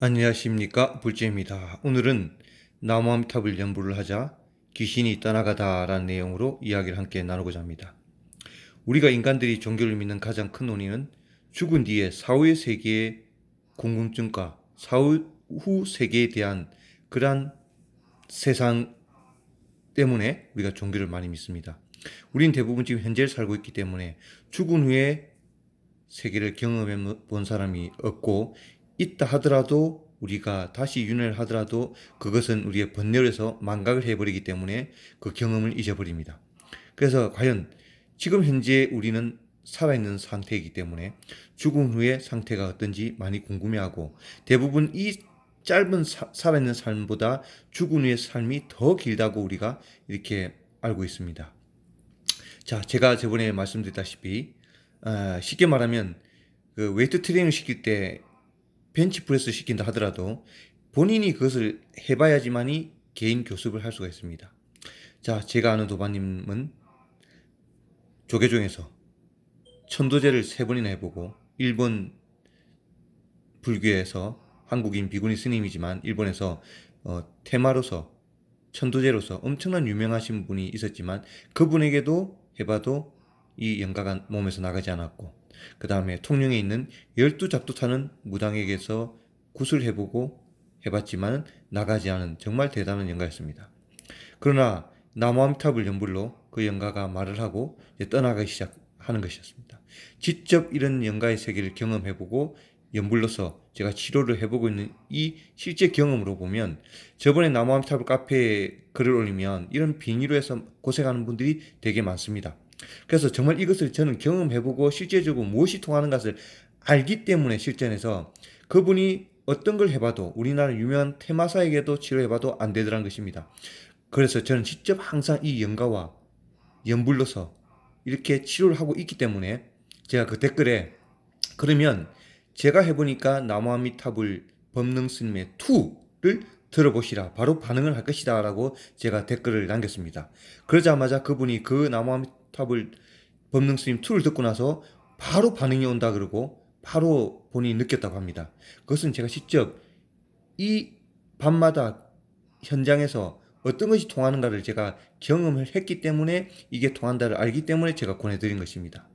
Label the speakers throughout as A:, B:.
A: 안녕하십니까 불재입니다. 오늘은 나무암탑을 연부를 하자 귀신이 떠나가다라는 내용으로 이야기를 함께 나누고자 합니다. 우리가 인간들이 종교를 믿는 가장 큰 원인은 죽은 뒤에 사후의 세계의 궁금증과 사후 세계에 대한 그러한 세상 때문에 우리가 종교를 많이 믿습니다. 우린 대부분 지금 현재를 살고 있기 때문에 죽은 후에 세계를 경험해 본 사람이 없고 있다 하더라도 우리가 다시 윤회를 하더라도 그것은 우리의 번뇌에서 망각을 해버리기 때문에 그 경험을 잊어버립니다. 그래서 과연 지금 현재 우리는 살아있는 상태이기 때문에 죽은 후의 상태가 어떤지 많이 궁금해하고 대부분 이 짧은 사, 살아있는 삶보다 죽은 후의 삶이 더 길다고 우리가 이렇게 알고 있습니다. 자, 제가 저번에 말씀드렸다시피 아, 쉽게 말하면 그 웨이트 트레이닝 시킬 때 벤치 프레스 시킨다 하더라도 본인이 그것을 해봐야지만이 개인 교습을 할 수가 있습니다. 자, 제가 아는 도반님은 조계종에서 천도제를 세 번이나 해보고 일본 불교에서 한국인 비구니 스님이지만 일본에서 어, 테마로서 천도제로서 엄청난 유명하신 분이 있었지만 그분에게도 해봐도 이 영가가 몸에서 나가지 않았고 그 다음에 통영에 있는 열두 잡도 타는 무당에게서 굿을 해보고 해봤지만 나가지 않은 정말 대단한 영가였습니다. 그러나 나무암탑을 연불로 그 영가가 말을 하고 떠나가기 시작하는 것이었습니다. 직접 이런 영가의 세계를 경험해보고 연불로서 제가 치료를 해보고 있는 이 실제 경험으로 보면 저번에 나무암탑을 카페에 글을 올리면 이런 빙의로 해서 고생하는 분들이 되게 많습니다. 그래서 정말 이것을 저는 경험해보고 실제적으로 무엇이 통하는 것을 알기 때문에 실전에서 그분이 어떤 걸 해봐도 우리나라 유명한 테마사에게도 치료해봐도 안 되더란 것입니다. 그래서 저는 직접 항상 이 영가와 연불러서 이렇게 치료를 하고 있기 때문에 제가 그 댓글에 그러면 제가 해보니까 나무아미탑을 법능 스님의 투를 들어보시라 바로 반응을 할 것이다 라고 제가 댓글을 남겼습니다. 그러자마자 그분이 그 나무아미 탑을 법능 스님 투를 듣고 나서 바로 반응이 온다 그러고 바로 본인이 느꼈다고 합니다. 그것은 제가 직접 이 밤마다 현장에서 어떤 것이 통하는가를 제가 경험을 했기 때문에 이게 통한다를 알기 때문에 제가 권해드린 것입니다.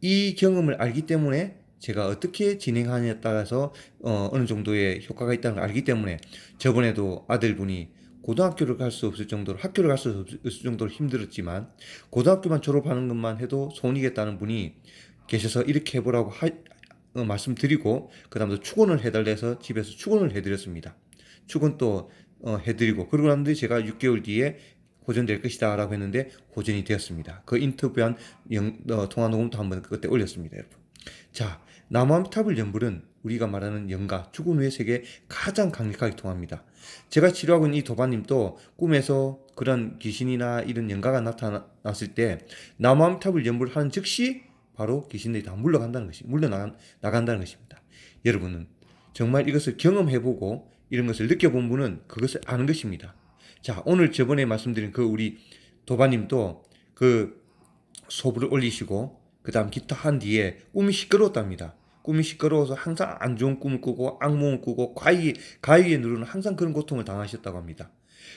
A: 이 경험을 알기 때문에 제가 어떻게 진행하느냐에 따라서 어, 어느 정도의 효과가 있다는 걸 알기 때문에 저번에도 아들분이 고등학교를 갈 수 없을 정도로 학교를 갈 수 없을 정도로 힘들었지만 고등학교만 졸업하는 것만 해도 손이겠다는 분이 계셔서 이렇게 해보라고 하, 어, 말씀드리고 그 다음에 축원을 해달래서 집에서 축원을 해드렸습니다. 축원 또 어, 해드리고 그러고 난 뒤에 제가 6개월 뒤에 호전될 것이다 라고 했는데 호전이 되었습니다. 그 인터뷰한 영, 어, 통화 녹음도 한번 그때 올렸습니다. 여러분. 자, 나무암탑을 연불은 우리가 말하는 영가, 죽은 후의 세계에 가장 강력하게 통합니다. 제가 치료하고 있는 이 도반님도 꿈에서 그런 귀신이나 이런 영가가 나타났을 때 나무암탑을 연불 하는 즉시 바로 귀신들이 다 물러간다는 것이 물러나간다는 것입니다. 여러분은 정말 이것을 경험해보고 이런 것을 느껴본 분은 그것을 아는 것입니다. 자, 오늘 저번에 말씀드린 그 우리 도반님도 그 소불을 올리시고 그 다음 기타 한 뒤에 꿈이 시끄러웠답니다. 꿈이 시끄러워서 항상 안 좋은 꿈을 꾸고 악몽을 꾸고 가위, 가위에 누르는 항상 그런 고통을 당하셨다고 합니다.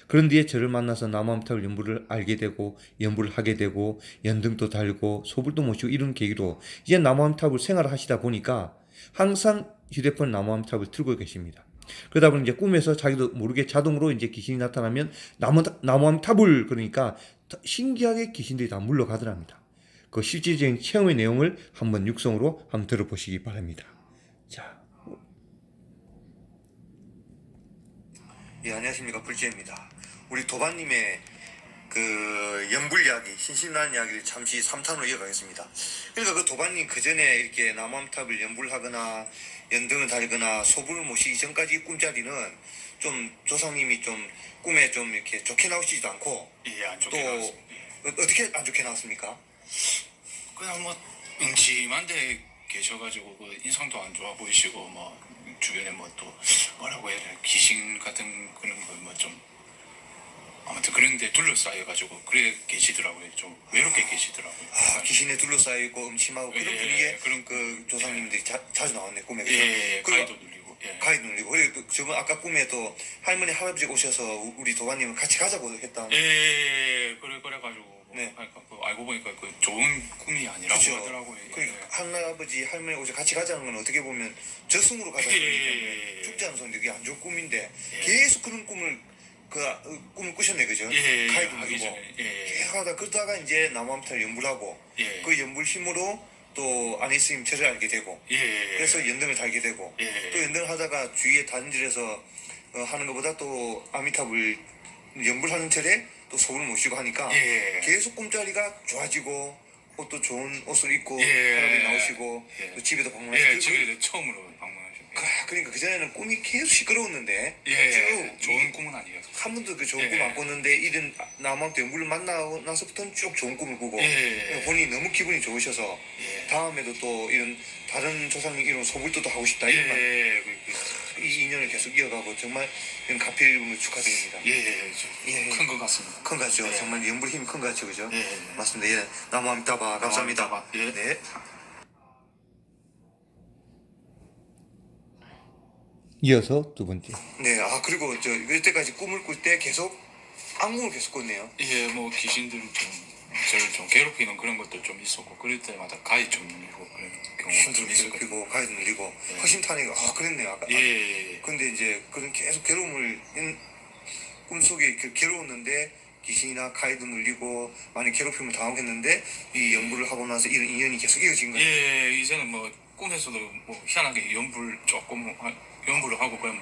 A: 그런 뒤에 저를 만나서 나무암탑 연부를 알게 되고 연부를 하게 되고 연등도 달고 소불도 모시고 이런 계기로 이제 나무암탑을 생활을 하시다 보니까 항상 휴대폰 나무암탑을 틀고 계십니다. 그러다 보니 이제 꿈에서 자기도 모르게 자동으로 이제 귀신이 나타나면 나무, 나무암탑을 그러니까 신기하게 귀신들이 다 물러가더랍니다. 그 실질적인 체험의 내용을 한번 육성으로 한번 들어보시기 바랍니다. 자. 예, 안녕하십니까. 불지입니다. 우리 도반님의 그 연불 이야기, 신신한 이야기를 잠시 3탄으로 이어가겠습니다. 그러니까 그 도반님 그 전에 이렇게 남암탑을 연불하거나 연등을 달거나 소불을 모시기 전까지 꿈자리는 좀 조상님이 좀 꿈에 좀 이렇게 좋게 나오시지도 않고
B: 예,
A: 안또
B: 좋게 나왔습니다. 예.
A: 어- 어떻게 안 좋게 나왔습니까?
B: 그냥 뭐 응침한데 계셔가지고 그 인상도 안 좋아 보이시고 뭐 주변에 뭐 또 뭐라고 해야 되나 귀신 같은 그런 거뭐좀 아무튼 그런데 둘러싸여가지고 그래 계시더라고요. 좀 외롭게 계시더라고요.
A: 아, 귀신에 둘러싸여 있고 음침하고 그런
B: 예,
A: 분위기에
B: 그런
A: 그 조상님들이 자, 자주 나왔네 꿈에
B: 예, 예, 예,
A: 그리고
B: 가위도 눌리고 예.
A: 가이드 눌리고 그리고 또 저번 아까 꿈에 또 할머니 할아버지 오셔서 우- 우리 도관님을 같이 가자고 했다.
B: 예, 그래 그래가지고 뭐
A: 네.
B: 하니까 그 알고 보니까 그 좋은 꿈이 아니라고
A: 그쵸.
B: 하더라고요. 예.
A: 그러니까 할아버지 할머니 오셔 같이 가자는 건 어떻게 보면 저승으로 가자는
B: 예.
A: 거기 때문에 죽지 않은 손 되게 안 좋은 꿈인데
B: 예.
A: 계속 그런 꿈을 그 아, 어, 꿈을 꾸셨네 그죠?
B: 예,
A: 가이드
B: 하기
A: 누리고
B: 전에 예,
A: 계속 하다 그러다가 이제 나무함탈 연불 하고
B: 예,
A: 그 연불 힘으로 또 안희스님 절을 알게 되고
B: 예,
A: 그래서 연등을 달게 되고
B: 예,
A: 또 연등을 하다가 주위에 단질에서 어, 하는 것보다 또 아미타불 연불하는 철에 또 소를 모시고 하니까
B: 예,
A: 계속 꿈자리가 좋아지고 옷도 좋은 옷을 입고
B: 예.
A: 할아버지 나오시고
B: 예.
A: 또 집에도 방문하시고
B: 예, 집에 처음으로 방문하셨어요.
A: 그, 그러니까 그전에는 꿈이 계속 시끄러웠는데
B: 예,
A: 쭉
B: 좋은 꿈은 아니었어요.
A: 한 번도 그 좋은
B: 예.
A: 꿈 안 꿨는데 이런 남한테 연불을 만나고 나서부터는 쭉 좋은 꿈을 꾸고
B: 예,
A: 본인이 너무 기분이 좋으셔서
B: 예,
A: 다음에도 또 이런 다른 조상님 이런 소불도도 하고 싶다 이런 말
B: 예, 그, 그,
A: 이 인연을 계속 이어가고 정말 이런 가필 이름을 축하드립니다.
B: 예, 예,
A: 예.
B: 큰 것 같습니다.
A: 큰 가죠.
B: 예.
A: 정말 연불 힘이 큰 가죠, 그죠?
B: 예, 예.
A: 맞습니다. 예. 나무함따바 감사합니다.
B: 나무함따바, 예.
A: 네.
C: 이어서 두 번째.
A: 네. 아 그리고 저 이때까지 꿈을 꿀 때 계속 악몽을 계속 꿨네요.
B: 예, 뭐 귀신들 좀 저를 좀 괴롭히는 그런 것도 좀 있었고 그럴 때마다 가위 좀 경우가 좀
A: 힘들고
B: 있었거든요.
A: 괴롭히고 가위도 늘리고
B: 예.
A: 허심탄회가 아 그랬네요. 아까.
B: 예, 예, 예.
A: 근데 이제 그런 계속 괴로움을 인- 꿈속에 그 괴로웠는데 귀신이나 가위도 눌리고 많이 괴롭힘을 당하겠는데 이 연구를 하고 나서 이런 인연이 계속 이어진 거예요.
B: 예, 이제는 뭐 꿈에서도 뭐 희한하게 연불 조금 하- 연불을 하고 그러면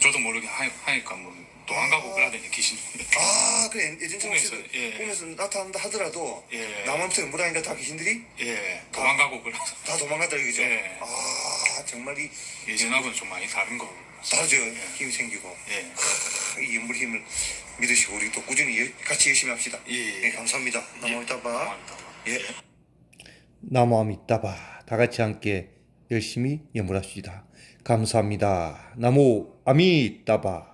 B: 저도 모르게 하, 하니까 뭐 도망 가고 그러더니 귀신.
A: 아 그래 예전처럼
B: 꿈에서,
A: 혹시
B: 예.
A: 꿈에서 나타난다 하더라도
B: 예,
A: 남한테 연구하니까 다 귀신들이
B: 예, 도망가고 그래서
A: 다 도망갔다 이거죠.
B: 예.
A: 아 정말 이
B: 예전하고는 좀 많이 다른 거.
A: 다르죠 힘이 생기고
B: 예,
A: 크, 이 연불 힘을 믿으시고 우리 또 꾸준히 열- 같이 열심히 합시다.
B: 예,
A: 네, 감사합니다. 나무 이따 봐.
B: 감사합니다.
A: 예.
C: 나무 아미따바 다 같이 함께 열심히 연물합시다. 감사합니다. 나무 아미따바